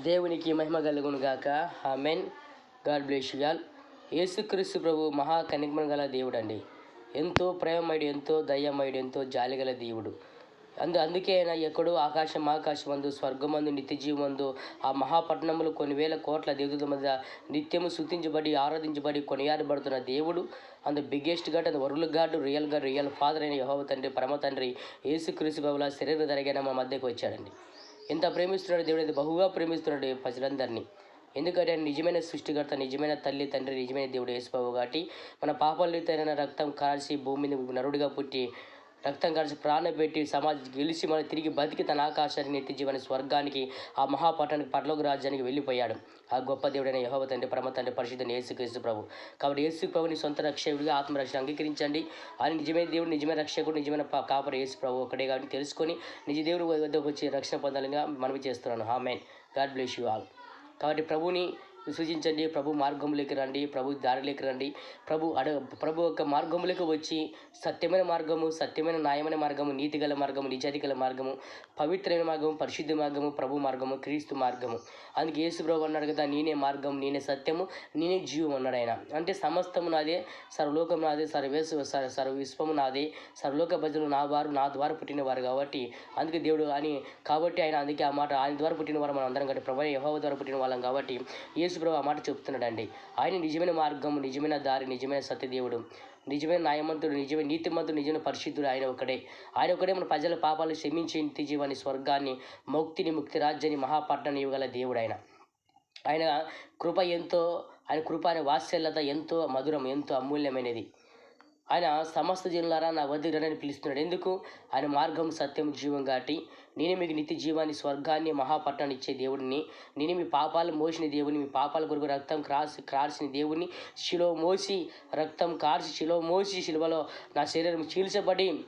దేవునికి మహిమ కలుగును గాక. ఆమెన్. గాడ్ బ్లెస్ యు యేసుక్రీస్తు ప్రభు మహా కనికమన గల దేవుడు అండి ఎంతో ప్రేమమైడు ఎంతో దయ్యమైడు ఎంతో జాలిగల దేవుడు. అందు అందుకే ఆయన ఎక్కడో ఆకాశం ఆకాశమందు స్వర్గమందు నిత్యజీవమందు ఆ మహాపట్నములు కొన్ని వేల కోట్ల దేవతల మధ్య నిత్యము శుతించబడి ఆరాధించబడి కొనియాడబడుతున్న దేవుడు అందు బిగ్గెస్ట్ గాడ్ అందు వరుల god real god real father అయిన యహోవ తండ్రి పరమ తండ్రి యేసుక్రీస్తు బాబుల శరీర ధరగైన మా మధ్యకు వచ్చాడండి. ఎంత ప్రేమిస్తున్నాడు దేవుడు అయితే బహుగా ప్రేమిస్తున్నాడు ప్రజలందరినీ. ఎందుకంటే ఆయన నిజమైన సృష్టికర్త నిజమైన తల్లి తండ్రి నిజమైన దేవుడు వేసుకోవు కాబట్టి మన పాపలితైన రక్తం కాల్చి భూమిని నరుడిగా పుట్టి రక్తం కలిసి ప్రాణం పెట్టి సమాజ గెలిచి మన తిరిగి బతికి తన ఆకాశాన్ని నెత్తి జీవన స్వర్గానికి ఆ మహాపట్టణానికి పరలోక రాజ్యానికి వెళ్ళిపోయాడు. ఆ గొప్ప దేవుడైన యహోవ తండ్రి పరమ తండ్రి పరిశుద్ధని యేసుక్రీస్తు ప్రభు. కాబట్టి యేసు ప్రభుని సొంత రక్షకుడిగా ఆత్మరక్షణ అంగీకరించండి. ఆయన నిజమైన దేవుడు నిజమైన రక్షకుడు నిజమైన కాపరి యేసు ప్రభు ఒకటే కాబట్టి తెలుసుకొని నిజ దేవుడు వద్దకు వచ్చి రక్షణ పొందాలని మనవి చేస్తున్నాను. Amen god bless you all. కాబట్టి ప్రభుని సూచించండి. ప్రభు మార్గంలోకి రండి. ప్రభు దారిలోకి రండి. ప్రభు అడ ప్రభు యొక్క మార్గంలోకి వచ్చి సత్యమైన మార్గము సత్యమైన న్యాయమైన మార్గము నీతి గల మార్గము నిజాతి గల మార్గము పవిత్రమైన మార్గము పరిశుద్ధ మార్గము ప్రభు మార్గము క్రీస్తు మార్గము. అందుకే యేసు ప్రభు అన్నాడు కదా నేనే మార్గం నేనే సత్యము నేనే జీవం అన్నాడు ఆయన. అంటే సమస్తము నాదే సర్వలోకం నాదే సర్వేసు సర్వ విశ్వము నాదే సర్వలోక ప్రజలు నా వారు నా ద్వారా పుట్టిన వారు కాబట్టి అందుకే దేవుడు అని కాబట్టి ఆయన అందుకే ఆ మాట ఆయన ద్వారా పుట్టిన వారు మనం అందరం కాబట్టి ప్రభు యహోవ ద్వారా పుట్టిన వాళ్ళం కాబట్టి యేసు ప్రభు ఆ మాట చెప్తున్నాడండి. ఆయన నిజమైన మార్గం నిజమైన దారి నిజమైన సత్యదేవుడు నిజమైన న్యాయమంతుడు నిజమైన నీతిమంతుడు నిజమైన పరిశుద్ధుడు ఆయన ఒకడే. ఆయన ఒకడే మన ప్రజల పాపాలు క్షమించి నిత్య జీవాన్ని స్వర్గాన్ని ముక్తిని ముక్తి రాజ్యాన్ని మహాపట్టణాన్ని ఇవ్వగల దేవుడు ఆయన. ఆయన కృప ఎంతో ఆయన కృప అనే వాత్సల్యత ఎంతో మధురం ఎంతో అమూల్యమైనది. ఆయన సమస్త జనులారా నా వద్దకు రండి అని పిలుస్తున్నాడు. ఎందుకు? ఆయన మార్గం సత్యం జీవం కాబట్టి. నేనే మీకు నిత్య జీవాన్ని స్వర్గాన్ని మహాపట్నాన్ని ఇచ్చే దేవుడిని. నేను మీ పాపాలు మోసిన దేవుని మీ పాపాల కొరకు రక్తం క్రాసి క్రాల్చిన దేవుని శిలో మోసి రక్తం కార్చి శిలో మోసి శిలువలో నా శరీరం చీల్చబడి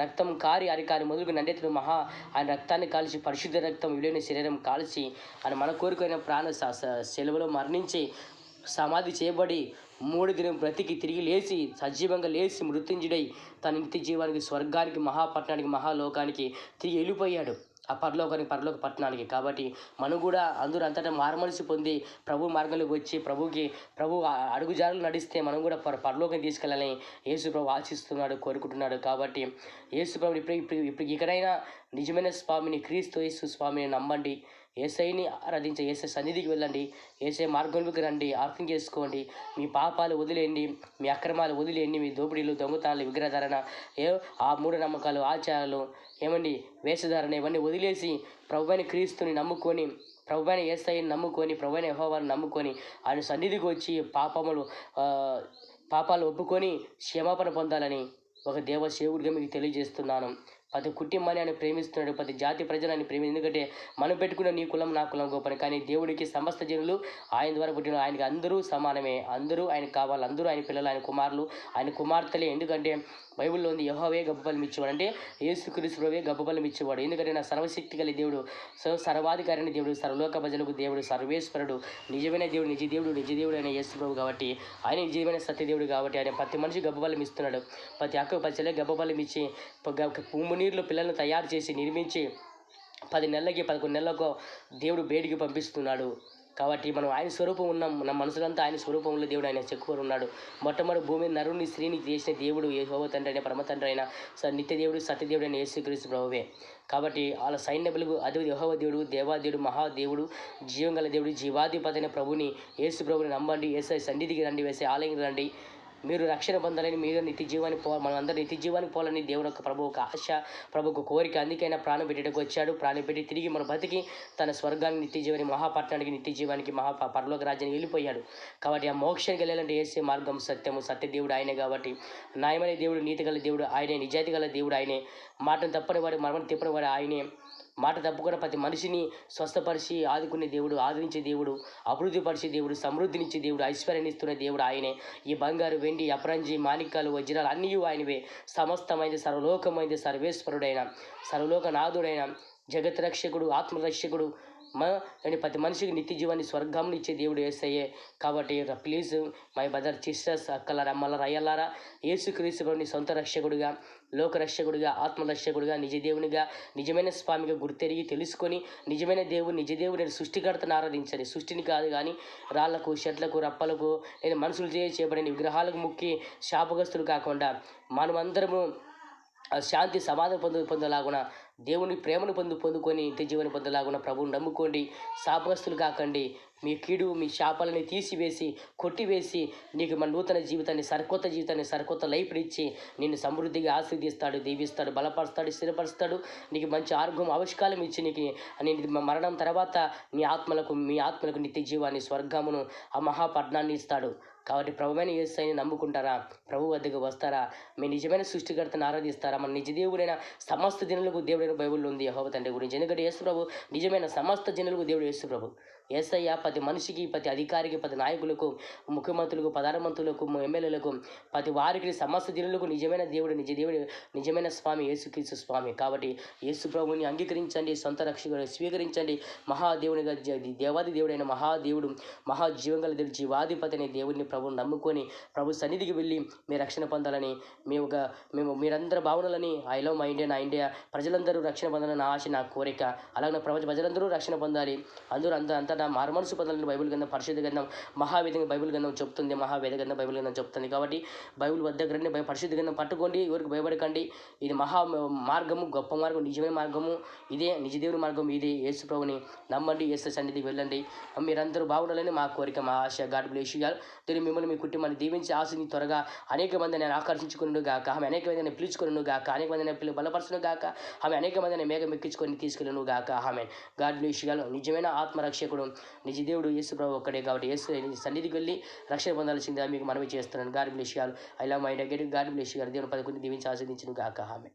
రక్తం కారి అరికారి మొదలుకు నండెత్తుడు మహా. ఆయన రక్తాన్ని కాల్చి పరిశుద్ధ రక్తం విలువైన శరీరం కాల్చి ఆయన మన కోరికైన ప్రాణ స- సెలవులో మరణించి సమాధి చేయబడి మూడు దినం బ్రతికి తిరిగి లేచి సజీవంగా లేచి మృత్యుంజుడై తన నిత్య జీవానికి స్వర్గానికి మహాపట్నానికి మహాలోకానికి తిరిగి వెళ్ళిపోయాడు. ఆ పరలోకానికి పరలోక పట్టణానికి. కాబట్టి మనం కూడా అందరూ అంతటా మారుమనిసి పొంది ప్రభు మార్గంలోకి వచ్చి ప్రభుకి ప్రభు ఆ నడిస్తే మనం కూడా పర పరలోకం తీసుకెళ్ళాలని యేసు ప్రభు ఆశిస్తున్నాడు కోరుకుంటున్నాడు. కాబట్టి యేసు ప్రభు ఇప్పుడు ఇప్పుడు ఇప్పుడు ఇక్కడైనా నిజమైన స్వామిని క్రీస్తు యేసు స్వామిని నమ్మండి. ఏసైని ఆరాధించే ఏసై సన్నిధికి వెళ్ళండి. ఏసై మార్గంలోకి రండి. అర్థం చేసుకోండి. మీ పాపాలు వదిలేయండి. మీ అక్రమాలు వదిలేయండి. మీ దోపిడీలు దొంగతనాలు విగ్రహధారణ ఏ ఆ మూఢనమ్మకాలు ఆచారాలు ఏమండి? వేషధారణ ఇవన్నీ వదిలేసి ప్రభువైన క్రీస్తుని నమ్ముకొని ప్రభువైన ఏసైని నమ్ముకొని ప్రభువైన యహోవాన్ని నమ్ముకొని ఆయన సన్నిధికి వచ్చి పాపములు పాపాలు ఒప్పుకొని క్షమాపణ పొందాలని ఒక దేవ సేవుడిగా మీకు తెలియజేస్తున్నాను. ప్రతి కుటుంబాన్ని ఆయన ప్రేమిస్తున్నాడు ప్రతి జాతి ప్రజలని ప్రేమి ఎందుకంటే మనం పెట్టుకున్న నీ కులం నా కులం గొప్పని. కానీ దేవుడికి సమస్త జనులు ఆయన ద్వారా పుట్టిన ఆయనకి అందరూ సమానమే. అందరూ ఆయన కావాలి అందరూ ఆయన పిల్లలు ఆయన కుమారులు ఆయన కుమార్తెలే. ఎందుకంటే బైబిల్లో ఉంది యహోవే గొప్పఫలం ఇచ్చేవాడు. అంటే యేసుక్రీస్తువే గొప్పఫలం ఇచ్చేవాడు. ఎందుకంటే నా సర్వశక్తి గల దేవుడు సర్వ సర్వాధికారిని దేవుడు సర్వలోక ప్రజలకు దేవుడు సర్వేశ్వరుడు నిజమైన దేవుడు నిజ దేవుడు నిజ దేవుడు అయిన యేసు ప్రభు కాబట్టి ఆయన నిజమైన సత్యదేవుడు కాబట్టి ఆయన ప్రతి మనిషి గొప్పఫలం ఇస్తున్నాడు. ప్రతి అక్క ప్రతి చెల్లె గొప్పఫలం ఇచ్చి నీరులో పిల్లలను తయారు చేసి నిర్మించి పది నెలలకి పదకొండు నెలలకు దేవుడు బయటికి పంపిస్తున్నాడు. కాబట్టి మనం ఆయన స్వరూపం ఉన్నాం మన మనసులంతా ఆయన స్వరూపంలో దేవుడు ఆయన చెక్కుకొని ఉన్నాడు. మొట్టమొదటి భూమి నరుని స్త్రీని చేసిన దేవుడు ఏ హోవ తండ్రి అయిన పరమతండ్రి అయిన స- నిత్య దేవుడు సత్యదేవుడు అయిన యేసుక్రీస్తు ప్రభువే. కాబట్టి వాళ్ళ సైన్యబులకు అదే యహోవ దేవుడు దేవాదేవుడు మహాదేవుడు జీవం గల దేవుడు జీవాధిపతి అయిన ప్రభుని యేసు ప్రభుని నమ్మండి ఏసై సన్నిధికి రండి వేసే ఆలయం రండి. మీరు రక్షణ పొందాలని మీరు నిత్య జీవాన్ని పో మనం అందరూ నిత్య జీవానికి పోవాలని దేవుడు యొక్క ప్రభు ఒక ఆశ ప్రభు ఒక కోరిక. అందుకైనా ప్రాణం పెట్టేటకు వచ్చాడు. ప్రాణం పెట్టి తిరిగి మన బతికి తన స్వర్గానికి నిత్య జీవాన్ని మహాపట్నానికి నిత్య జీవానికి మహా పరలోక రాజ్యానికి వెళ్ళిపోయాడు. కాబట్టి ఆ మోక్షానికి వెళ్ళాలంటే ఏసే మార్గం సత్యము. సత్య దేవుడు ఆయనే కాబట్టి న్యాయమైన దేవుడు నీతి గల దేవుడు ఆయనే నిజాయితీ గల దేవుడు ఆయనే. మాటను తప్పని వాడు మరణం తిప్పని వాడు ఆయనే. మాట తప్పుకున్న ప్రతి మనిషిని స్వస్థపరిచి ఆదుకునే దేవుడు ఆదరించే దేవుడు అభివృద్ధిపరిచే దేవుడు సమృద్ధినిచ్చే దేవుడు ఐశ్వర్యనిస్తున్న దేవుడు ఆయనే. ఈ బంగారు వెండి అప్రంజి మాణిక్యాలు వజ్రాలు అన్నీ ఆయనవే. సమస్తమైనది సర్వలోకమైనది సర్వేశ్వరుడైన సర్వలోక నాథుడైన జగత్ రక్షకుడు ఆత్మరక్షకుడు కానీ ప్రతి మనిషికి నిత్య జీవాన్ని స్వర్గంని ఇచ్చే దేవుడు ఏసయ్యే. కాబట్టి ప్లీజ్ మై బదర్ సిస్టర్స్ అక్కలారా అమ్మలారా అయ్యలారా యేసుక్రీస్తు సొంత రక్షకుడిగా లోక రక్షకుడిగా ఆత్మ నిజ దేవునిగా నిజమైన స్వామిగా గుర్తెరిగి తెలుసుకొని నిజమైన దేవుడు నిజ నేను సృష్టికర్తను ఆరాధించండి సృష్టిని కాదు కానీ రాళ్ళకు చెట్లకు రప్పలకు నేను మనుషులు చేయబడిన విగ్రహాలకు ముక్కి శాపగ్రస్తులు కాకుండా మనమందరము శాంతి సమాధానం పొందు పొందలాగున దేవుని ప్రేమను పొందు పొందుకొని నిత్య జీవన పొందలాగున ప్రభువుని నమ్ముకోండి శాపస్తులు కాకండి. మీ కీడు మీ శాపాలని తీసివేసి కొట్టివేసి నీకు మన నూతన జీవితాన్ని సరికొత్త జీవితాన్ని సరికొత్త లైఫ్ ఇచ్చి నిన్ను సమృద్ధిగా ఆశీర్దిస్తాడు దీవిస్తాడు బలపరుస్తాడు స్థిరపరుస్తాడు. నీకు మంచి ఆరోగ్యం ఆవిష్కారం ఇచ్చి నీకు నేను మరణం తర్వాత నీ ఆత్మలకు మీ ఆత్మలకు నిత్య జీవాన్ని స్వర్గమును ఆ మహాపట్నాన్ని ఇస్తాడు. కాబట్టి ప్రభువైన యేసుని నమ్ముకుంటారా? ప్రభు వద్దకు వస్తారా? మీ నిజమైన సృష్టికర్తను ఆరాధిస్తారా మన నిజ దేవుడైన సమస్త జనులకు దేవుడైన బైబిల్లో ఉంది యహోవ తండ్రి గురించి. ఎందుకంటే యేసు ప్రభు నిజమైన సమస్త జనులకు దేవుడు యేసు ప్రభు ఏసయ్య ప్రతి మనిషికి ప్రతి అధికారికి ప్రతి నాయకులకు ముఖ్యమంత్రులకు ప్రధానమంత్రులకు ఎమ్మెల్యేలకు ప్రతి వారికి సమస్త దినులకు నిజమైన దేవుడు నిజ దేవుడు నిజమైన స్వామి యేసుక్రీస్తు స్వామి. కాబట్టి యేసు ప్రభుని అంగీకరించండి సొంత రక్షకుడు స్వీకరించండి. మహాదేవునిగా దేవాది దేవుడైన మహాదేవుడు మహాజీవంగల దేవుడు జీవాధిపతి అనే దేవుడిని ప్రభుని నమ్ముకొని ప్రభు సన్నిధికి వెళ్ళి మీ రక్షణ పొందాలని మీ ఒక మేము మీరందరూ భావనలని ఐ లవ్ మై ఇండియా నా ఇండియా ప్రజలందరూ రక్షణ పొందాలని నా ఆశ నా కోరిక. అలాగే ప్రపంచ ప్రజలందరూ రక్షణ పొందాలి. అందరూ అంత అంతా నా మారుమనసు పదాలను బైబిల్ గ్రంథం పరిశుద్ధ గ్రంథం మహావేదంగా బైబిల్ గ్రంథం చెప్తుంది. మహావేద గ్రంథం బైబిల్ గ్రంథం చెప్తుంది. కాబట్టి బైబిల్ వద్ద గ్రంథం పరిశుద్ధ గ్రంథం పట్టుకోండి. ఎవరికి భయపడకండి. ఇది మహా మార్గము గొప్ప మార్గం నిజమైన మార్గము. ఇదే నిజదేవుని మార్గం. ఇదే యేసు ప్రభుని నమ్మండి. యేసు సన్నిధికి వెళ్ళండి. మీరందరూ బాగుండాలని మా కోరిక మా ఆశ. గాడ్ బ్లేష్ గారు తిరిగి మిమ్మల్ని మీ కుటుంబాన్ని దీవించి ఆశని త్వరగా అనేక మంది నేను ఆకర్షించుకును గాక. ఆమె అనేక మంది నేను పిలుచుకును గాక. అనేక మంది నేను పిల్లలు బలపరచును గాక. ఆమె అనేక మంది నేను మేఘం ఎక్కించుకొని తీసుకెళ్ళను గాక. ఆమె గాడ్ బ్లేష్ గారు నిజమైన ఆత్మరక్షకుడు. నిజ దేవుడు యేసు ప్రభు ఒక్కడే కాబట్టి యేసు సన్నిధికి వెళ్ళి రక్షణ పొందాల్సిందిగా మీకు మనవి చేస్తున్నాను. గాడ్ బ్లేష్ గారు ఐ లవ్ మై గారు దేవుని పదకొండు దీవించి ఆస్వాదించును గాక. ఆమె